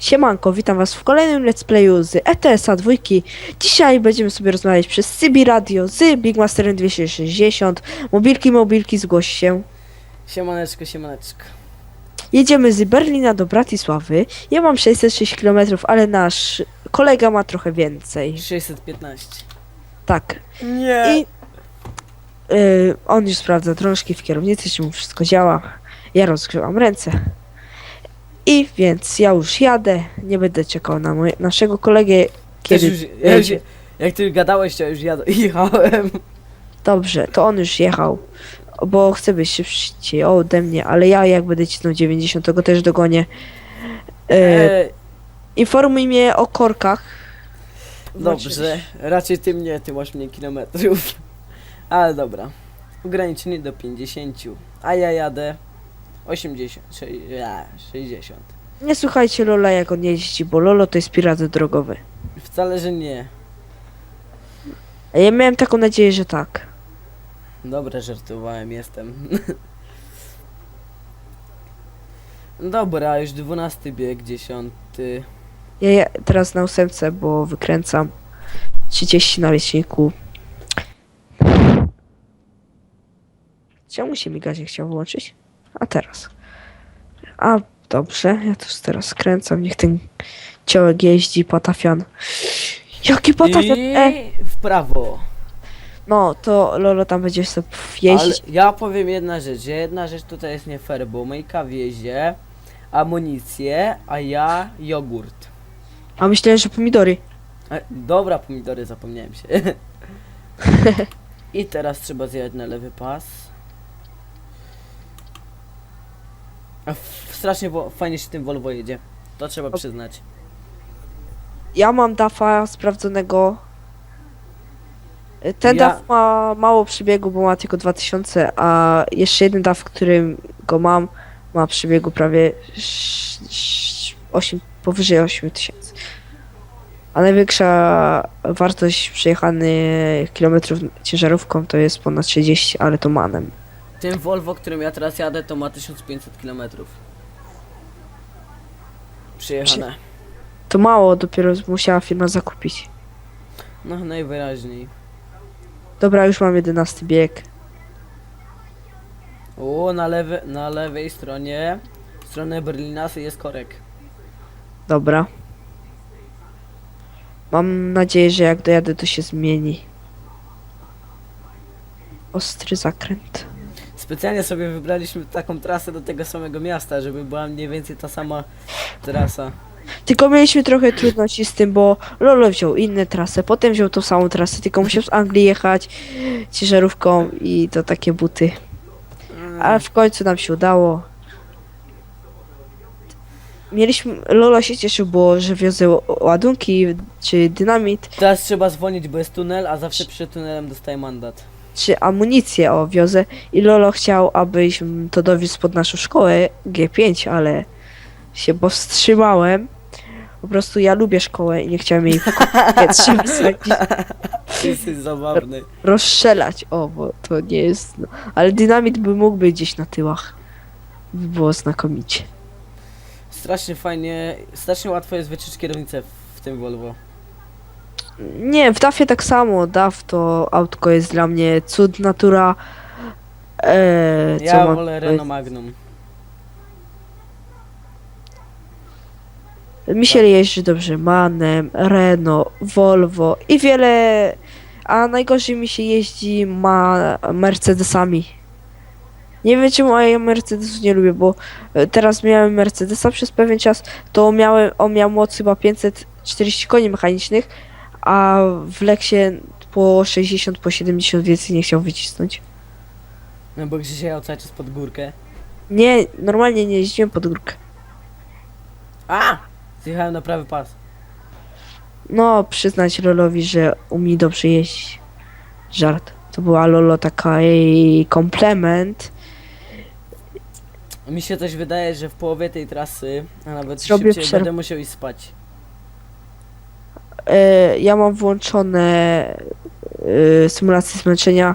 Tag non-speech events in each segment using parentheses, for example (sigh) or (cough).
Siemanko, witam was w kolejnym let's playu z ETS-a dwójki. Dzisiaj będziemy sobie rozmawiać przez Sybi Radio z Big Masterem 260. Mobilki, mobilki, zgłoś się. Siemaneczko, siemaneczko. Jedziemy z Berlina do Bratisławy. Ja mam 606 km, ale nasz kolega ma trochę więcej. 615. Tak. Nie. I y, on już sprawdza drążki w kierownicy, czy mu wszystko działa. Ja rozgrzewam ręce. I więc ja już jadę. Nie będę czekał na moje, naszego kolegę, kiedy już, ja już, jedzie. jak ty gadałeś, to już jad- (laughs) jechałem. Dobrze, to on już jechał, bo chce być szybciej ode mnie, ale ja jak będę cisnął 90, to go też dogonię. E, E, informuj mnie o korkach. dobrze, raczej ty mnie, ty masz mnie kilometrów. (laughs) Ale dobra. Ograniczenie do 50. A ja jadę 80, sze- ja, 60. Nie słuchajcie Lola jak on jeździ, bo Lolo to jest pirat drogowy. Wcale, że nie. A ja miałem taką nadzieję, że tak. Dobra, żartowałem, jestem. (laughs) Dobra, już 12 bieg, 10. Ja, ja teraz na ósemce, bo wykręcam 30 na liczniku. Czemu się mi gazie chciał włączyć? A teraz. A, dobrze, ja też teraz skręcam, niech ten ciołek jeździ, patafian. Jaki patafian? E, I w prawo. no, to Lolo tam będzie sobie jeździć. Ale ja powiem jedna rzecz, że jedna rzecz tutaj jest nie fair, bo Myjka wiezie amunicję, a ja jogurt. A myślałem, że pomidory. E, dobra, pomidory, zapomniałem się. (laughs) I teraz trzeba zjechać na lewy pas. A f- strasznie wo- fajnie się tym Volvo jedzie. To trzeba przyznać. Ja mam DAFa sprawdzonego. Ten Ja- DAF ma mało przebiegu, bo ma tylko 2000, a jeszcze jeden DAF, którym go mam, ma przebiegu prawie sz- sz- 8, powyżej 8000. A największa wartość przejechanych kilometrów ciężarówką to jest ponad 30, ale to manem. Tym Volvo, którym ja teraz jadę, to ma 1500 km. Przyjechane. To mało, dopiero musiała firma zakupić. No najwyraźniej. Dobra, już mam 11 bieg. O, na, lewy, na lewej stronie, stronę Berlina jest korek. Dobra. Mam nadzieję, że jak dojadę, to się zmieni. Ostry zakręt. Specjalnie sobie wybraliśmy taką trasę do tego samego miasta, żeby była mniej więcej ta sama trasa. Tylko mieliśmy trochę trudności z tym, bo Lolo wziął inne trasę, potem wziął tą samą trasę, tylko musiał z Anglii jechać ciężarówką i to takie buty. Ale w końcu nam się udało. Mieliśmy, Lolo się cieszył, bo że wiozę ładunki czy dynamit, Teraz trzeba zwolnić, bo jest tunel, a zawsze przed tunelem dostaje mandat. Czy amunicję o wiozę i Lolo chciał, abyśmy to dowiózł pod naszą szkołę G5, ale się powstrzymałem. Po prostu ja lubię szkołę i nie chciałem jej (laughs) wysadzić, Jesteś zabawny. rozstrzelać. O, bo to nie jest... No. Ale dynamit by mógł być gdzieś na tyłach. By było znakomicie. Strasznie fajnie, strasznie łatwo jest wyczuć kierownicę w tym Volvo. Nie, w DAF-ie tak samo. DAF to autko jest dla mnie cud natura. Eee, co Ja mam wolę powiedzieć? Renault Magnum. Mi się jeździ dobrze Manem, Renault, Volvo i wiele. A najgorzej mi się jeździ ma Mercedesami. Nie wiem czemu ja Mercedesów nie lubię, bo e, teraz miałem Mercedesa przez pewien czas, to miałem, on miał moc chyba 540 koni mechanicznych, a w Lexie po 60, po 70 więcej nie chciał wycisnąć. No bo gdzieś jechał cały czas pod górkę. Nie, normalnie nie jeździłem pod górkę. A! Zjechałem na prawy pas. No, przyznać Lolowi, że umie dobrze jeździć. Żart. To była Lolo taka jej komplement. Mi się coś wydaje, że w połowie tej trasy, a nawet Zrobię szybciej, przerwę. będę musiał iść spać. E, ja mam włączone e, symulację zmęczenia,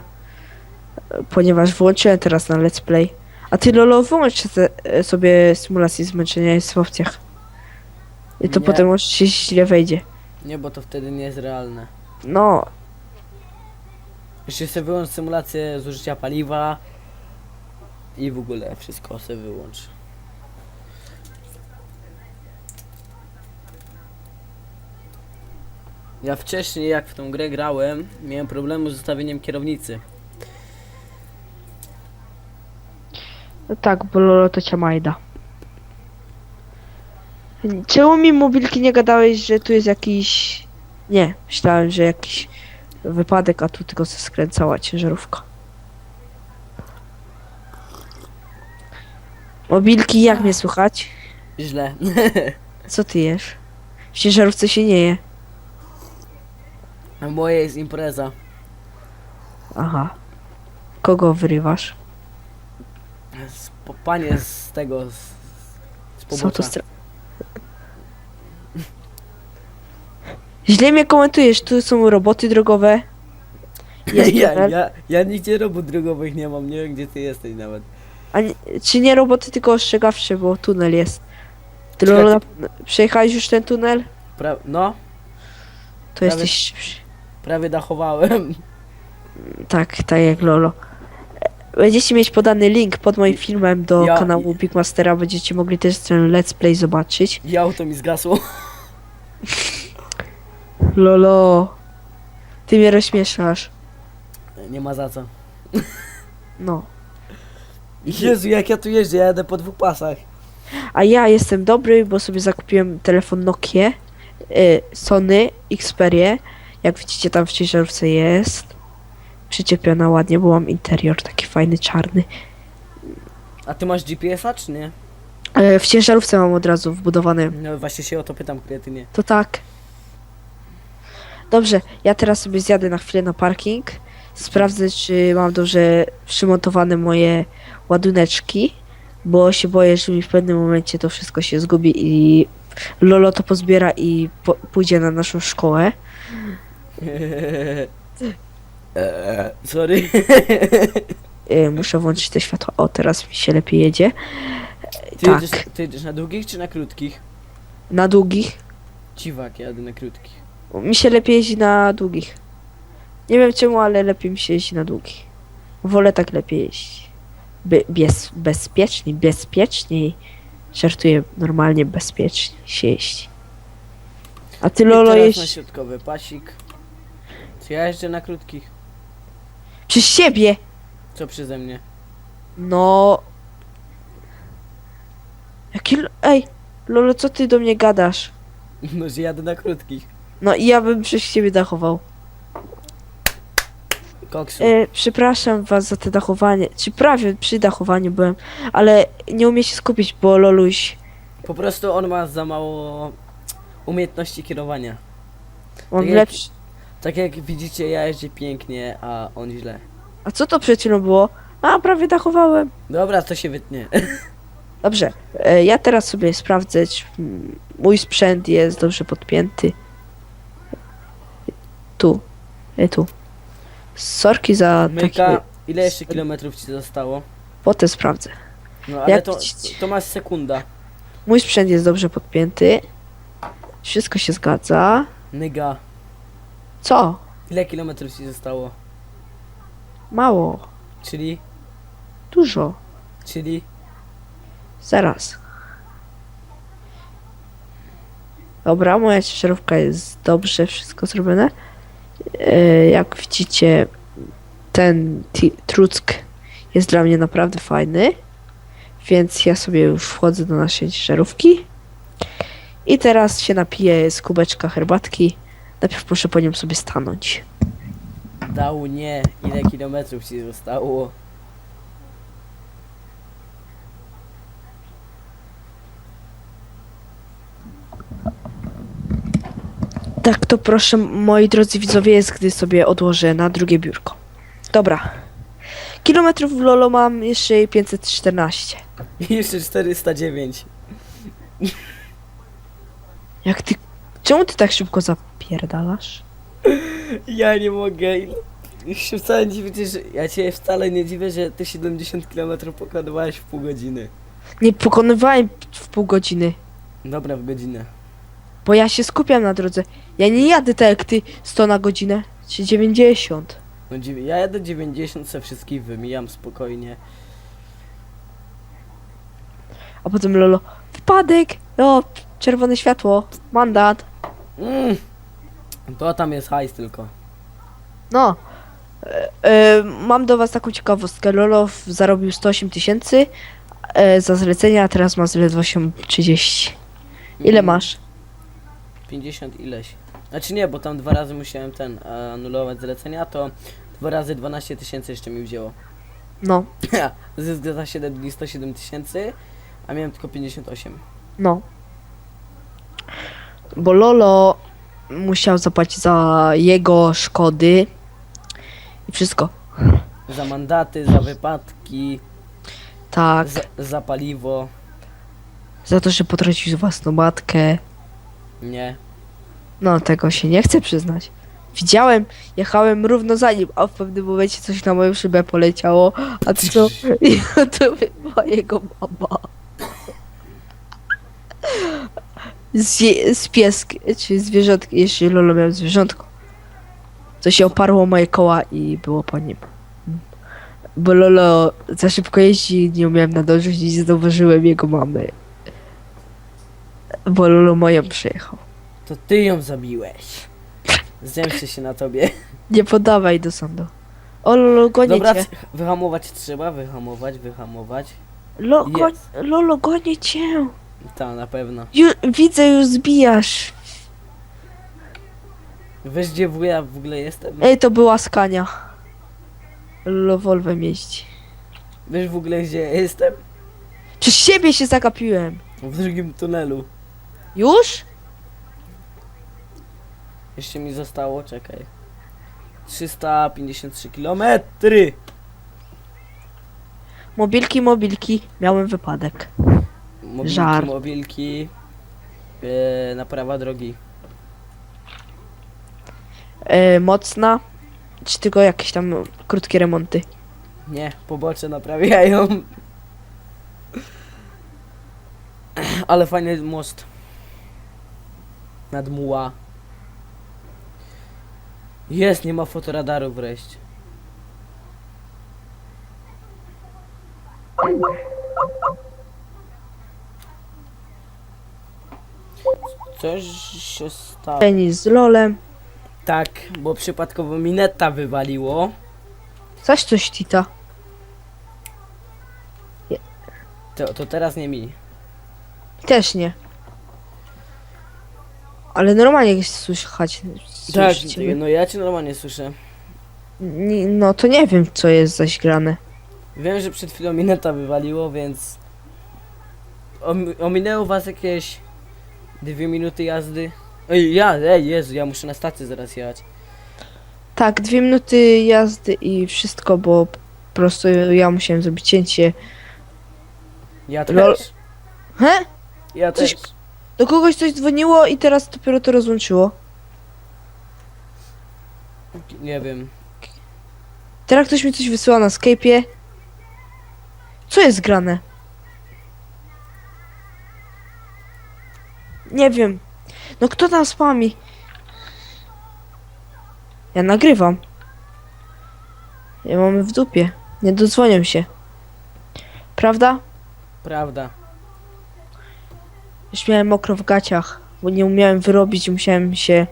ponieważ włączyłem teraz na Let's Play. A ty Lolo, wyłącz te, e, sobie symulację zmęczenia, jest w opcjach. I to Nie. potem może się źle wejdzie. Nie, bo to wtedy nie jest realne. No, Jeszcze sobie wyłącz symulację zużycia paliwa i w ogóle wszystko sobie wyłącz. Ja wcześniej, jak w tą grę grałem, miałem problemy z ustawieniem kierownicy. no tak, bo Lolo to cię majda. Czemu mi mobilki nie gadałeś, że tu jest jakiś... Nie, myślałem, że jakiś wypadek, a tu tylko se skręcała ciężarówka. Mobilki, jak mnie słychać? Źle. (laughs) Co ty jesz? W ciężarówce się nie je. Moje jest impreza. Aha. Kogo wyrywasz? Z, po, panie z tego, z, z Są to pobocza. stra... Źle mnie komentujesz, tu są roboty drogowe. Jest ja, tunel. ja, ja nigdzie robót drogowych nie mam, nie wiem gdzie ty jesteś nawet. A nie, czy nie roboty, tylko ostrzegawcze, bo tunel jest. Lola, przejechałeś już ten tunel? Pra, no, To Prawie- jesteś szybszy. Prawie dachowałem. Tak, tak jak Lolo. Będziecie mieć podany link pod moim filmem do Ja- kanału Big Mastera. Będziecie mogli też ten let's play zobaczyć. I auto mi zgasło. (laughs) Lolo, ty mnie rozśmieszasz. Nie ma za co. No. Jezu, jak ja tu jeżdżę, ja jadę po dwóch pasach. A ja jestem dobry, bo sobie zakupiłem telefon Nokia, y, Sony Xperia. Jak widzicie, tam w ciężarówce jest. Przyczepiona ładnie, bo mam interior taki fajny, czarny. A ty masz GPS-a czy nie? E, w ciężarówce mam od razu wbudowany. No właśnie się o to pytam, kretynie. To tak. Dobrze, ja teraz sobie zjadę na chwilę na parking. Sprawdzę, czy mam dobrze przymontowane moje ładuneczki, bo się boję, że mi w pewnym momencie to wszystko się zgubi i Lolo to pozbiera i po pójdzie na naszą szkołę. Eee, Sorry. E, muszę włączyć te światła. O, teraz mi się lepiej jedzie. Ty, tak, jedziesz, ty jedziesz na długich czy na krótkich? na długich. Dziwak, jadę na krótkich. Mi się lepiej jeździ na długich. Nie wiem czemu, ale lepiej mi się jeździ na długich. Wolę tak lepiej jeździć. By, bez, bezpieczniej, bezpieczniej. Żartuję, normalnie bezpiecznie się jeździ. A ty I Lolo teraz na jeździ środkowy pasik. Czy ja jeżdżę na krótkich? przez siebie. Co przeze mnie? No. Jaki... Ej, Lolo, co ty do mnie gadasz? (laughs) No, że jadę na krótkich. No i ja bym przez ciebie dachował. Koksu. E, przepraszam was za te dachowanie. Czy prawie przy dachowaniu byłem, ale nie umiem się skupić, bo Loluś Po prostu on ma za mało umiejętności kierowania. mam Tak jak- lepszy. Tak jak widzicie, ja jeżdżę pięknie, a on źle. A co to przed chwilą było? A, prawie dachowałem. Dobra, to się wytnie. (laughs) Dobrze, e, ja teraz sobie sprawdzę, czy mój sprzęt jest dobrze podpięty. Tu, e, tu. Sorki za taki... Myka, ile jeszcze kilometrów ci zostało? Potem sprawdzę. No ale Jak to, widzicie- to masz sekunda. Mój sprzęt jest dobrze podpięty. Wszystko się zgadza. Nyga. Co? Ile kilometrów ci zostało? Mało. Czyli, Dużo. czyli Zaraz. Dobra, moja ciężarówka jest dobrze wszystko zrobione. E, jak widzicie, ten truck jest dla mnie naprawdę fajny. Więc ja sobie już wchodzę do naszej ciężarówki. I teraz się napiję z kubeczka herbatki. Najpierw proszę po nią sobie stanąć. dał nie. Ile kilometrów ci zostało? Tak to proszę, moi drodzy widzowie, jest, gdy sobie odłożę na drugie biurko. Dobra. Kilometrów w Lolo mam jeszcze 514. Jeszcze 409. Jak ty... Czemu ty tak szybko zapierdalasz? Ja nie mogę. Już się wcale nie dziwię, że ja cię wcale nie dziwię, że ty 70 km pokonywałeś w pół godziny. Nie pokonywałem w pół godziny. Dobra, w godzinę. Bo ja się skupiam na drodze. Ja nie jadę tak jak ty 100 na godzinę, czy 90. No, dziewię- ja jadę 90, se wszystkich wymijam spokojnie. A potem Lolo, wypadek! O, czerwone światło, mandat. Mm. To tam jest hajs tylko. No. E, e, mam do was taką ciekawostkę. Lolo w- zarobił 108 tysięcy e, za zlecenia, a teraz ma zaledwo 30. Ile Mm, masz? 50 ileś. Znaczy nie, bo tam dwa razy musiałem ten e, anulować zlecenia, to dwa razy 12 tysięcy jeszcze mi wzięło. No, (laughs) Zysk za 7 dni 107 tysięcy, a miałem tylko 58. no. Bo Lolo musiał zapłacić za jego szkody i wszystko. Za mandaty, za wypadki, Tak, za, za paliwo. za to, że potracił własną matkę. Nie. No, tego się nie chcę przyznać. Widziałem, jechałem równo za nim, a w pewnym momencie coś na moją szybę poleciało, a co? (laughs) (laughs) I to była jego mama. Z, z piesk, czy zwierzątkiem, jeśli Lolo miał zwierzątko. To się oparło moje koła i było po nim. Bo Lolo za szybko jeździ, nie umiałem nadążyć i zauważyłem jego mamy. Bo Lolo moją przyjechał. To ty ją zabiłeś. Zemszczę się na tobie. Nie podawaj do sądu. O, Lolo, gonię Dobra, cię. wyhamować trzeba, wyhamować, wyhamować. Lo, go, Jest. Lolo, gonię cię. Ta, na pewno. Ju, widzę, już zbijasz. Wiesz gdzie w- ja w ogóle jestem? Ej, to była skania. Lolo, Volvem jeździ. Wiesz w ogóle gdzie ja jestem? Przez siebie się zagapiłem. W drugim tunelu. Już? Jeszcze mi zostało, czekaj. 353 kilometry. Mobilki, mobilki. Miałem wypadek. Mobilki, Żart. mobilki. E, naprawa drogi. E, mocna. Czy tylko jakieś tam krótkie remonty? Nie, pobocze naprawiają. Ale fajny most. Nad muła. Jest, nie ma fotoradaru wreszcie. Coś się stało. Tenis z Lolem. Tak, bo przypadkowo mineta wywaliło. Coś, coś, Tita. To, to teraz nie mi. Też nie. Ale normalnie słychać. Tak, no ja cię normalnie słyszę. No to nie wiem, co jest zaś grane. Wiem, że przed chwilą mineta wywaliło, więc Om- ominęło was jakieś dwie minuty jazdy. Ej, ja, ej, Jezu, ja muszę na stację zaraz jechać. Tak, dwie minuty jazdy i wszystko, bo po prostu ja musiałem zrobić cięcie. Ja też. Lol. He? Ja Coś- też. Do kogoś coś dzwoniło i teraz dopiero to rozłączyło. Nie wiem. Teraz ktoś mi coś wysyła na Skype'ie. Co jest grane? Nie wiem. No kto tam spami? Ja nagrywam. Ja mamy w dupie. Nie dodzwonią się. Prawda? Prawda. Już miałem mokro w gaciach, bo nie umiałem wyrobić i musiałem się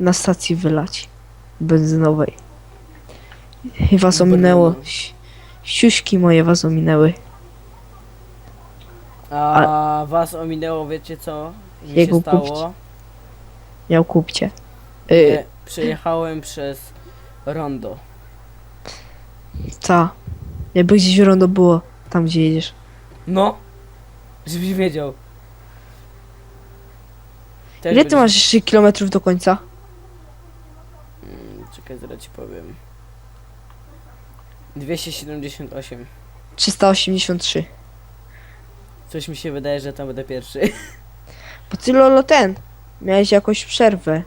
na stacji wylać. Benzynowej. I was ominęło. Siuśki moje was ominęły. A was ominęło, wiecie co? Mi Jego się stało. Miał kupcie. Y, Nie, Przejechałem przez rondo. ta. Jakby gdzieś rondo było, tam gdzie jedziesz. No, żebyś wiedział. Też Ile ty będziesz- masz jeszcze kilometrów do końca? Mm, Czekaj, zaraz ci powiem. 278. 383. Coś mi się wydaje, że tam będę pierwszy. (laughs) Bo ty Lolo ten. Miałeś jakąś przerwę.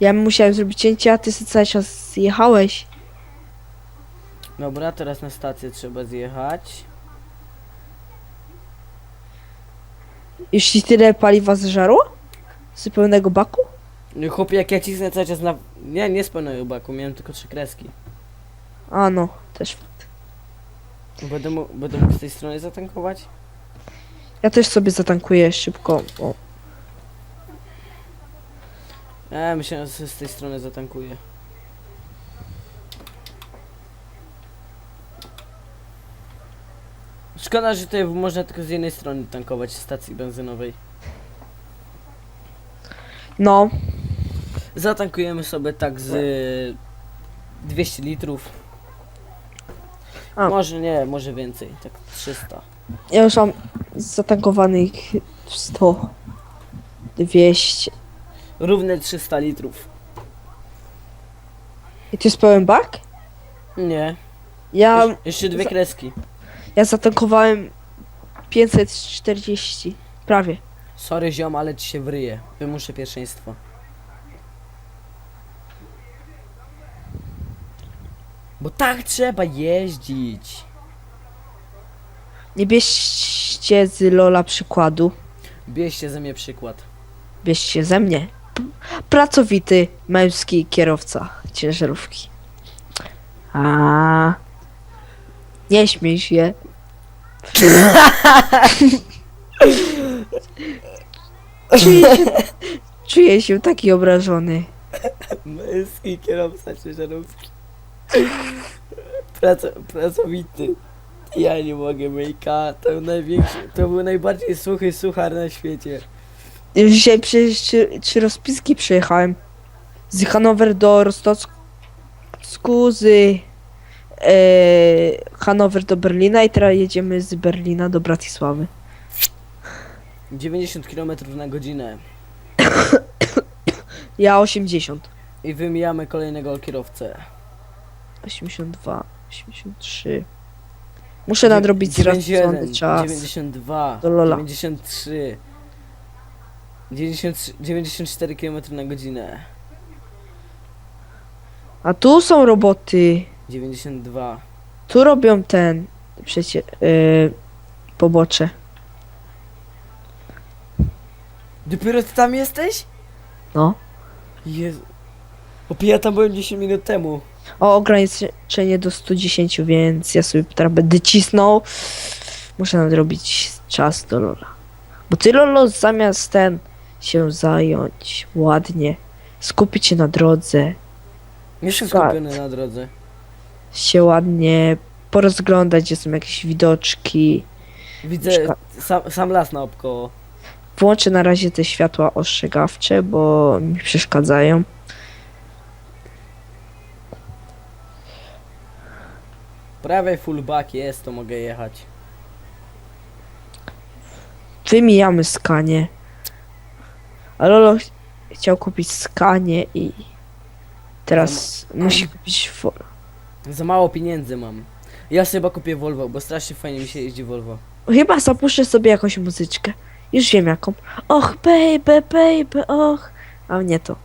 Ja musiałem zrobić cięcie, a ty sobie cały czas jechałeś. Dobra, teraz na stację trzeba zjechać. Jeśli tyle paliwa zżarło? Z pełnego baku? No Chłopie, jak ja cisnę cały czas na... Nie, nie z pełnego baku, miałem tylko trzy kreski. A no, też. Będę mógł, będę mógł z tej strony zatankować? Ja też sobie zatankuję szybko. O. E, myślałem, że z tej strony zatankuję. Szkoda, że tutaj można tylko z jednej strony tankować stacji benzynowej. No, Zatankujemy sobie tak z y, 200 litrów. A. Może nie, może więcej, tak 300. ja już mam zatankowanych 100, 200. Równe 300 litrów. I to jest pełen bak? Nie, Ja, Jesz- jeszcze dwie za- kreski. ja zatankowałem 540. Prawie. Sorry ziom, ale ci się wryje. Wymuszę pierwszeństwo. Bo tak trzeba jeździć. Nie bierzcie z Lola przykładu. Bierzcie ze mnie przykład. Bierzcie ze mnie. P- Pracowity męski kierowca ciężarówki. A. Nie śmiej się. czuję, się, czuję się taki obrażony. Męski kierowca ciężarówki. Praco, pracowity. Ja nie mogę, Myjka. To był największy, to był najbardziej suchy suchar na świecie. Już Dzisiaj przecież trzy, trzy rozpiski przejechałem. Z Hanower do Rostocku, z e, Hanower do Berlina i teraz jedziemy z Berlina do Bratisławy. 90 km na godzinę. (coughs) Ja 80. I wymijamy kolejnego kierowcę. 82, 83. Muszę nadrobić 91, czas. 92, Do Lola. 93, 93 94 km na godzinę, A tu są roboty. 92. Tu robią ten przecie yy, pobocze. Dopiero ty tam jesteś? No. Jezu. Opie, ja tam byłem 10 minut temu. O ograniczenie do 110, więc ja sobie teraz będę cisnął. Muszę nadrobić czas do Lola. Bo ty Lolo zamiast ten się zająć ładnie, skupić się na drodze, Jestem skupiony na drodze. się ładnie porozglądać, gdzie są jakieś widoczki. Widzę sam, sam las naokoło. Włączę na razie te światła ostrzegawcze, bo mi przeszkadzają. Prawie full back jest, to mogę jechać. Wymijamy skanie. A Lolo ch- chciał kupić skanie i teraz musi kupić wo- Za mało pieniędzy mam. Ja sobie chyba kupię Volvo, bo strasznie fajnie mi się jeździ Volvo. Chyba zapuszczę sobie jakąś muzyczkę. Już wiem jaką. Och, baby, baby, och. A nie to.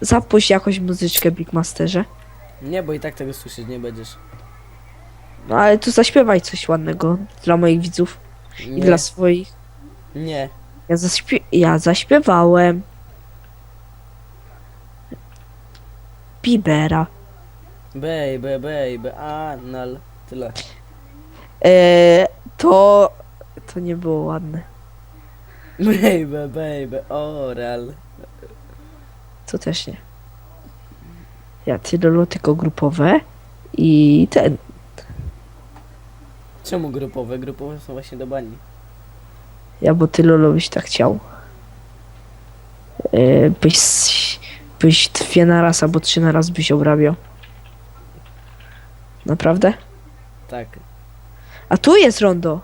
Zapuść jakąś muzyczkę Big Masterze. Nie, bo i tak tego słyszeć nie będziesz. No ale tu zaśpiewaj coś ładnego dla moich widzów i Nie, dla swoich. nie. Ja, zaśpie ja zaśpiewałem. Bibera. Baby, baby, anal. Tyle. Eee, to. To nie było ładne. Baby, baby, oral. To też nie. Ja ty Lolo tylko grupowe i ten. Czemu grupowe? Grupowe są właśnie do bani. Ja bo ty Lolo byś tak chciał. Eee, byś, byś dwie na raz albo trzy na raz byś obrabiał. Naprawdę? Tak. A tu jest rondo.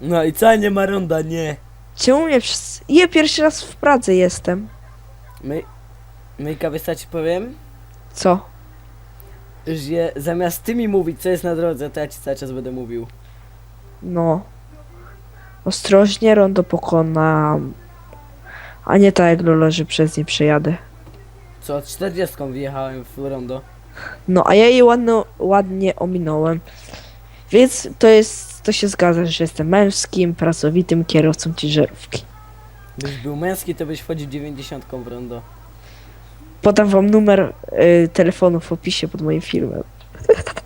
No i co, nie ma ronda, nie. Czemu mnie przez... Ja pierwszy raz w Pradze jestem. My... Myjka, ci powiem? Co? Że zamiast ty mi mówić, co jest na drodze, to ja ci cały czas będę mówił. No. Ostrożnie rondo pokonam. A nie tak jak Lolo, że przez nie przejadę. Co, 40 wjechałem w rondo. No, a ja je ładno, ładnie ominąłem. Więc to jest to się zgadza, że jestem męskim, pracowitym kierowcą ciężarówki. Gdybyś był męski, to byś wchodził 90 w rondo. Podam wam numer y, telefonu w opisie pod moim filmem. (laughs)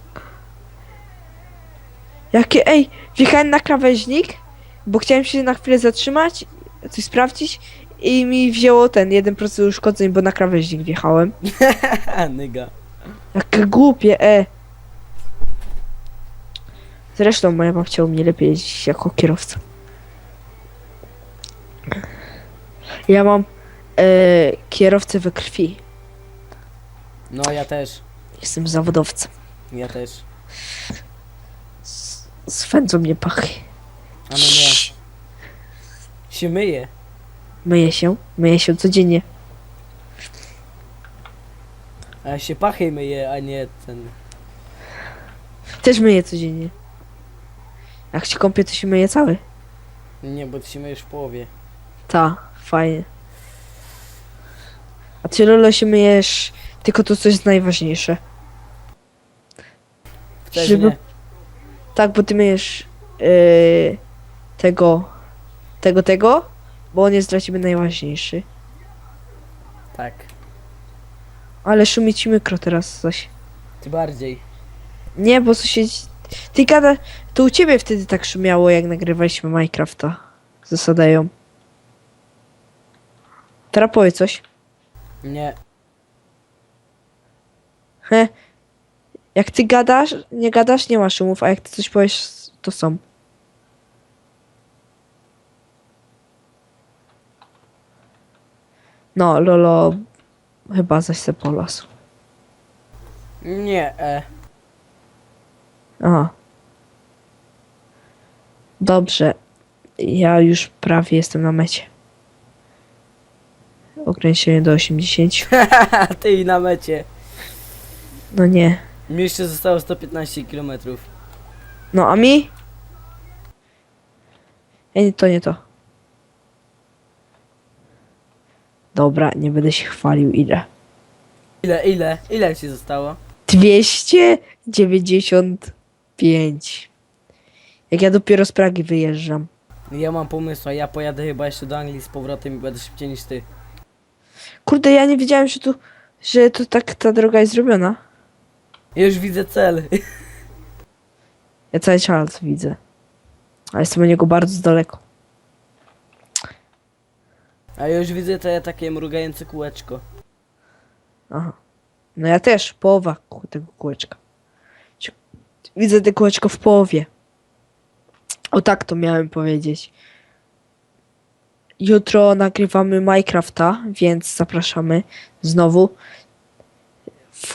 Jakie, ej, wjechałem na krawężnik, bo chciałem się na chwilę zatrzymać, coś sprawdzić i mi wzięło ten 1% uszkodzeń, bo na krawężnik wjechałem. (laughs) Nyga. Jakie głupie, e. Zresztą moja babcia u mnie lepiej jeździć jako kierowca. Ja mam e, kierowcę we krwi. No, ja też. Jestem zawodowcem. Ja też. Swędzą mnie pachy. A no nie. Się myje. Myję się, myję się codziennie. A się pachy myje, a nie ten... Też myję codziennie. Jak się kąpię, to się myję cały. Nie, bo ty się myjesz w połowie. Ta, fajnie. A ty Lolo się myjesz tylko to, co jest najważniejsze. Wtedy Żeby- nie. Tak, bo ty myjesz yy, tego, tego, tego, bo on jest dla ciebie najważniejszy. Tak. Ale szumi ci mikro teraz coś. Ty bardziej. Nie, bo coś się... Ty gada... To u ciebie wtedy tak szumiało, jak nagrywaliśmy Minecrafta. Zasadają. Teraz powiedz coś. Nie. He. Jak ty gadasz, nie gadasz, nie ma szumów, a jak ty coś powiesz, to są. No, Lolo chyba zaś se po lasu. Nie, e. Aha. Dobrze. Ja już prawie jestem na mecie. Ograniczenie do 80. Haha, (laughs) ty i na mecie. No nie. Mi jeszcze zostało 115 km. No a mi? Ej, to nie to. Dobra, nie będę się chwalił ile. Ile, ile? Ile ci zostało? 295. Jak ja dopiero z Pragi wyjeżdżam. Ja mam pomysł, a ja pojadę chyba jeszcze do Anglii z powrotem i będę szybciej niż ty. Kurde, ja nie wiedziałem, że tu, że tu tak ta droga jest zrobiona. Ja już widzę cel. (laughs) Ja cały czas widzę. A jestem od niego bardzo daleko. A ja już widzę te takie mrugające kółeczko. Aha. No ja też, połowa ku- tego kółeczka. Ci- Widzę te kółeczko w połowie. O tak to miałem powiedzieć. Jutro nagrywamy Minecrafta, więc zapraszamy znowu.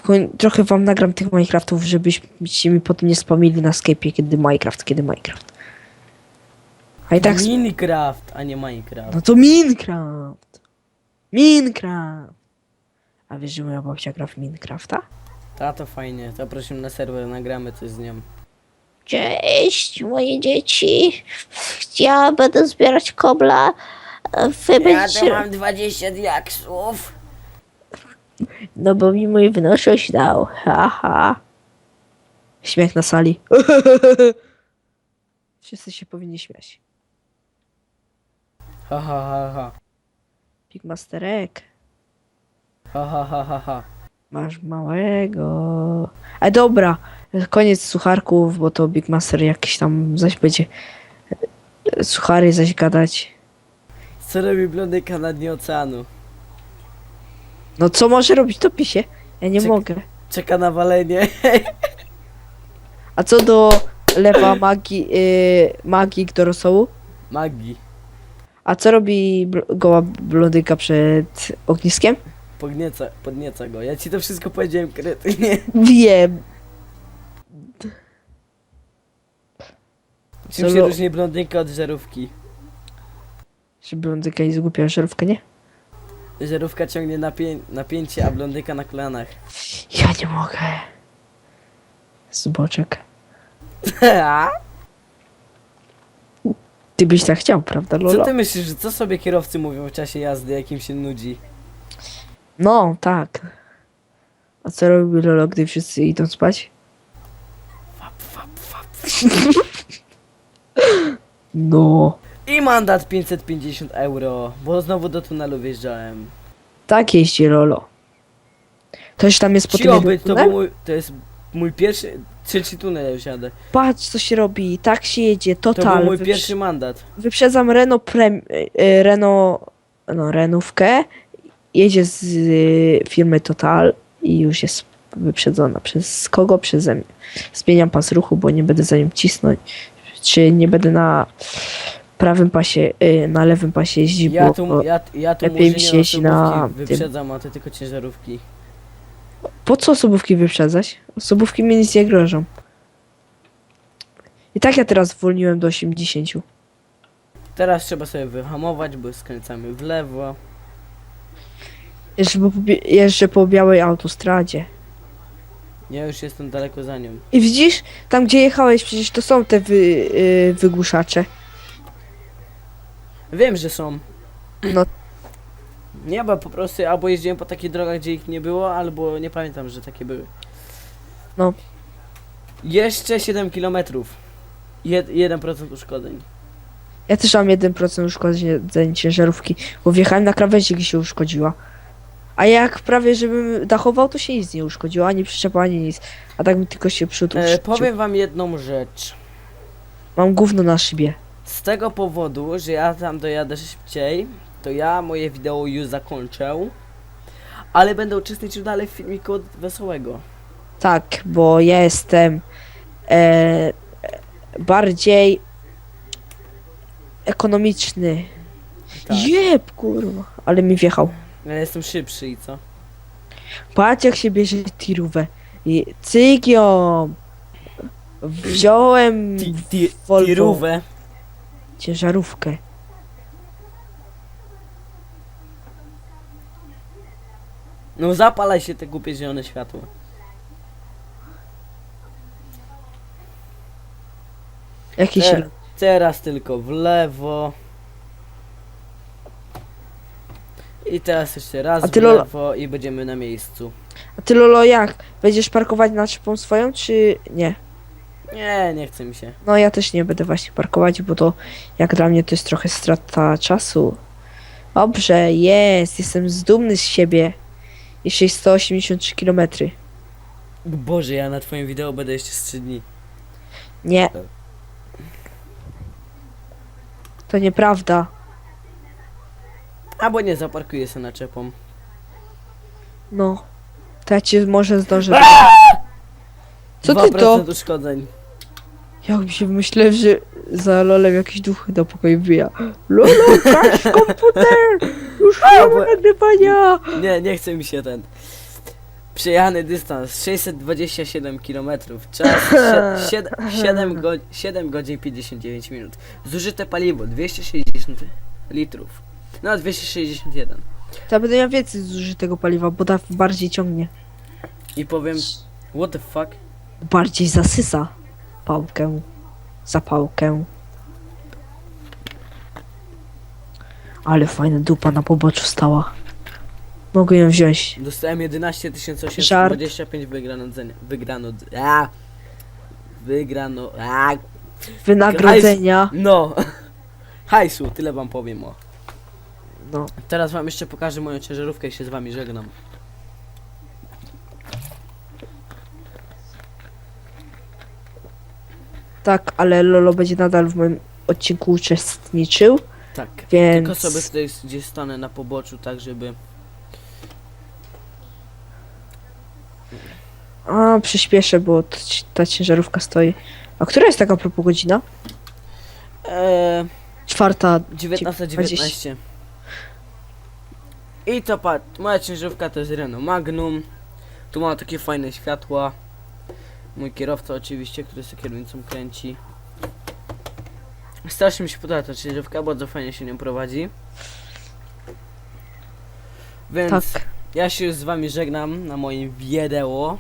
Koń- trochę wam nagram tych Minecraftów, żebyście mi potem nie spamili na Skype'ie, kiedy Minecraft, kiedy Minecraft. A i tak... Minecraft, a nie Minecraft. No to Minecraft! Minecraft! A wiesz, że moja babcia gra w Minecrafta? Ta to fajnie, zaprosimy na serwer, nagramy coś z nią. Cześć, moje dzieci. Ja będę zbierać kobla. Wy będziecie... 20 diaksów. No bo mi mój wnoszoś dał. Haha. Śmiech na sali. (laughs) Wszyscy się powinni śmiać. Ha ha ha ha. Pigmasterek, Ha ha ha ha ha. masz małego. A dobra, koniec sucharków, bo to Big Master jakiś tam zaś będzie e, suchary zaś gadać. Co robi blondyka na dnie oceanu? No co może robić, to pisie. Ja nie Czek- mogę. Czeka na walenie. A co do lewa magii, yy, magii do rosołu? Magii. A co robi bl- goła blondyka przed ogniskiem? Pognieca, podnieca go. Ja ci to wszystko powiedziałem kretynie. Wiem. Czym się Solo- różni blondynka od żarówki? Że blondyka jest głupia żarówka, nie? Żarówka ciągnie napię napięcie, a blondyka na kolanach. Ja nie mogę. Zboczek. (laughs) Ty byś tak chciał, prawda, Co Lolo? ty myślisz, że co sobie kierowcy mówią w czasie jazdy, jak im się nudzi? No, tak. A co robi Lolo, gdy wszyscy idą spać? Fap, fap, fap. (laughs) No. I mandat 550 euro, bo znowu do tunelu wjeżdżałem. Tak jeździ Lolo. Toś tam jest po tym to, tunel? był mój, to jest mój pierwszy, trzeci tunel już jadę. Patrz co się robi, tak się jedzie, To total. był mój Wyprze- pierwszy mandat. Wyprzedzam Renault Prem... y, Renault... No, Renówkę. Jedzie z y, firmy Total i już jest wyprzedzona. Przez kogo? Przeze mnie. Zmieniam pas ruchu, bo nie będę za nim cisnąć. Czy nie będę na prawym pasie, y, na lewym pasie jeździć, Ja bo... tu, ja, ja tu lepiej mi się jeździ na tym. wyprzedzam, a ty tylko ciężarówki. Po co osobówki wyprzedzać? Osobówki mi nic nie grożą. I tak ja teraz zwolniłem do 80. Teraz trzeba sobie wyhamować, bo skręcamy w lewo. Jeszcze po, jeszcze po białej autostradzie. Ja już jestem daleko za nią. I widzisz, tam gdzie jechałeś, przecież to są te wy, y, wygłuszacze. Wiem, że są. No. Nie, bo po prostu albo jeździłem po takich drogach, gdzie ich nie było, albo nie pamiętam, że takie były. No. Jeszcze 7 km. Jed 1% uszkodzeń. Ja też mam 1% uszkodzeń ciężarówki, bo wjechałem na krawędź i się uszkodziła. A jak prawie żebym dachował, to się nic nie uszkodziło, ani przyczepa, ani nic. A tak mi tylko się przód E, powiem wam jedną rzecz. Mam gówno na szybie. Z tego powodu, że ja tam dojadę szybciej, to ja moje wideo już zakończę. Ale będę uczestniczył dalej w filmiku od Wesołego. Tak, bo ja jestem e, bardziej ekonomiczny. Tak. Jeb, kurwa. Ale mi wjechał. Ja jestem szybszy i co? Patrz jak się bierze tirówę. I cyk ją. Wziąłem Ti- ti- Volvo. Tirówę. Ciężarówkę. No zapalaj się te głupie zielone światło. Jakiś E, teraz tylko w lewo. I teraz jeszcze raz A ty w lewo i będziemy na miejscu. A ty Lolo jak? Będziesz parkować na szybą swoją, czy nie? Nie, nie chce mi się. No ja też nie będę właśnie parkować, bo to jak dla mnie to jest trochę strata czasu. Dobrze, jest, jestem zdumny z siebie. Jeszcze jest 183 km. Boże, ja na twoim wideo będę jeszcze z 3 dni. Nie. To nieprawda. Albo nie, zaparkuję się naczepą. No. To ja cię może zdążę. (laughs) Co ty to? 2% uszkodzeń. Jak mi się myślę, że za lolem jakieś duchy do pokoju wbija. Lolo, każ komputer! Już nie ma bo- nagrywania! Nie, nie chce mi się ten. Przejechany dystans 627 km. Czas 7, 7, (laughs) go, 7 godzin 59 minut. Zużyte paliwo 260 litrów. No 261. To ja będę miał więcej zużytego paliwa, bo tak bardziej ciągnie. I powiem, what the fuck? Bardziej zasysa pałkę. Zapałkę. Ale fajna dupa na poboczu stała. Mogę ją wziąć. Dostałem 11 825 wygrano dzenie. Wygrano. A! Wygrano. A! Wynagrodzenia. No! (laughs) Hajsu, tyle wam powiem o. No. Teraz wam jeszcze pokażę moją ciężarówkę i się z wami żegnam. Tak, ale Lolo będzie nadal w moim odcinku uczestniczył. Tak. Więc- Tylko sobie tutaj gdzieś stanę na poboczu, tak żeby. A, przyspieszę, bo t- ta ciężarówka stoi. A która jest taka propos godzina? Eee, Czwarta. 19, 19. I to patrz, moja ciężarówka to jest Renault Magnum. Tu ma takie fajne światła. Mój kierowca oczywiście, który z kierownicą kręci. Strasznie mi się podoba ta ciężarówka, bardzo fajnie się nią prowadzi. Więc Tak. ja się już z wami żegnam na moim wideo.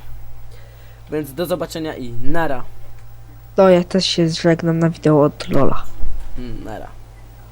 Więc do zobaczenia i nara. No, ja też się żegnam na wideo od Lola. Mm, nara.